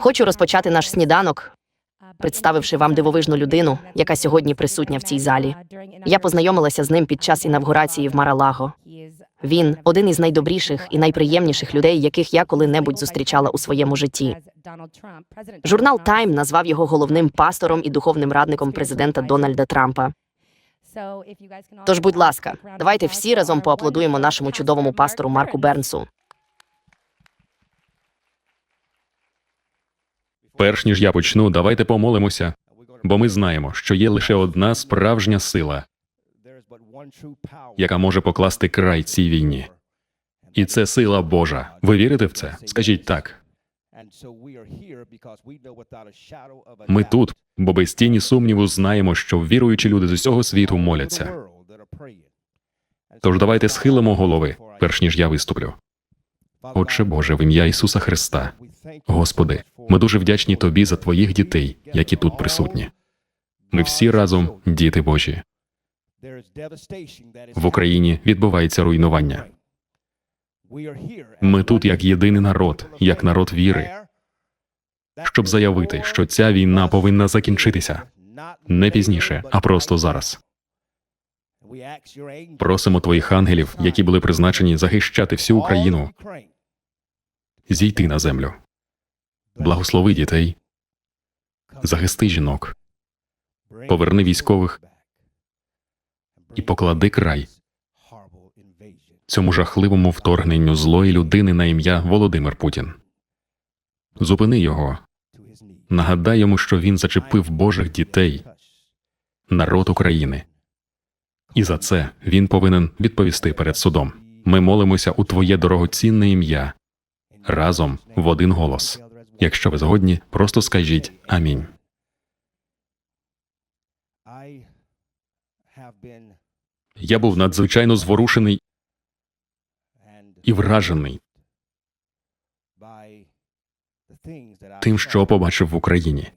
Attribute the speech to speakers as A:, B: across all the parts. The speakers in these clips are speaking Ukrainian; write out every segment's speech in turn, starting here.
A: Хочу розпочати наш сніданок, представивши вам дивовижну людину, яка сьогодні присутня в цій залі. Я познайомилася з ним під час інавгурації в Маралаго. Він один із найдобріших і найприємніших людей, яких я коли-небудь зустрічала у своєму житті. Журнал Тайм назвав його головним пастором і духовним радником президента Дональда Трампа. Тож, будь ласка, давайте всі разом поаплодуємо нашому чудовому пастору Марку Бернсу.
B: Перш ніж я почну, давайте помолимося, бо ми знаємо, що є лише одна справжня сила, яка може покласти край цій війні. І це сила Божа. Ви вірите в це? Скажіть так. Ми тут, бо без тіні сумніву знаємо, що віруючі люди з усього світу моляться. Тож давайте схилимо голови, перш ніж я виступлю. Отче Боже, в ім'я Ісуса Христа. Господи, ми дуже вдячні Тобі за Твоїх дітей, які тут присутні. Ми всі разом діти Божі. В Україні відбувається руйнування. Ми тут як єдиний народ, як народ віри, щоб заявити, що ця війна повинна закінчитися не пізніше, а просто зараз. Просимо твоїх ангелів, які були призначені захищати всю Україну, зійти на землю. Благослови дітей, захисти жінок, поверни військових і поклади край цьому жахливому вторгненню злої людини на ім'я Володимир Путін. Зупини його, нагадай йому, що він зачепив Божих дітей, народ України. І за це він повинен відповісти перед судом. Ми молимося у Твоє дорогоцінне ім'я разом в один голос. Якщо ви згодні, просто скажіть амінь. Я був надзвичайно зворушений і вражений тим, що побачив в Україні.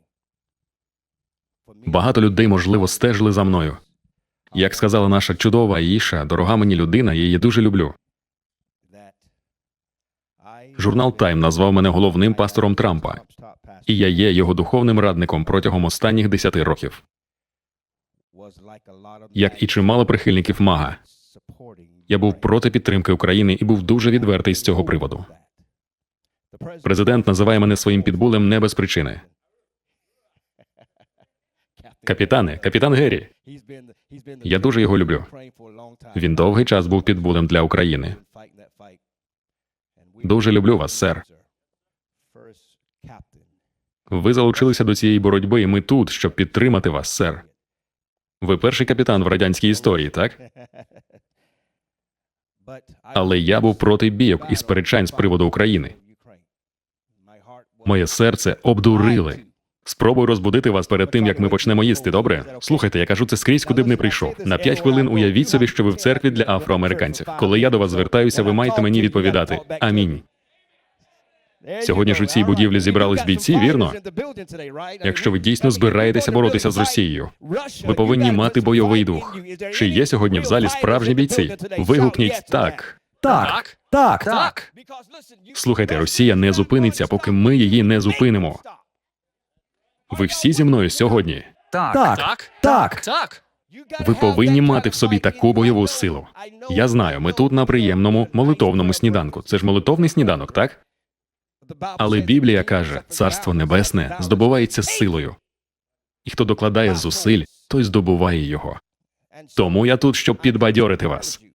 B: Багато людей, можливо, стежили за мною. Як сказала наша чудова Іша, дорога мені людина, я її дуже люблю. Журнал Тайм назвав мене головним пастором Трампа, і я є його духовним радником протягом останніх десяти років. Як і чимало прихильників Мага, я був проти підтримки України і був дуже відвертий з цього приводу. Президент називає мене своїм підбулем не без причини. Капітане, капітан Геррі. Я дуже його люблю. Він довгий час був підбулем для України. Дуже люблю вас, сер. Ви залучилися до цієї боротьби, і ми тут, щоб підтримати вас, сер. Ви перший капітан в радянській історії, так? Але я був проти бійок і сперечань з приводу України. Моє серце обдурили. Спробую розбудити вас перед тим, як ми почнемо їсти. Добре? Слухайте, я кажу це скрізь, куди б не прийшов. На п'ять хвилин уявіть собі, що ви в церкві для афроамериканців. Коли я до вас звертаюся, ви маєте мені відповідати. Амінь.
C: Сьогодні ж у цій будівлі зібрались бійці, вірно?
B: Якщо ви дійсно збираєтеся боротися з Росією, ви повинні мати бойовий дух. Чи є сьогодні в залі справжні бійці? Вигукніть так.
D: Так, так,
C: Так.
B: Слухайте, Росія не зупиниться, поки ми її не зупинимо. Ви всі зі мною сьогодні.
D: так,
C: Так.
D: так,
C: Так.
D: так.
B: Ви повинні мати в собі таку бойову силу. Я знаю, ми тут на приємному молитовному сніданку. Це ж молитовний сніданок, так? Але Біблія каже, царство небесне здобувається силою. І хто докладає зусиль, той здобуває його. Тому я тут, щоб підбадьорити вас.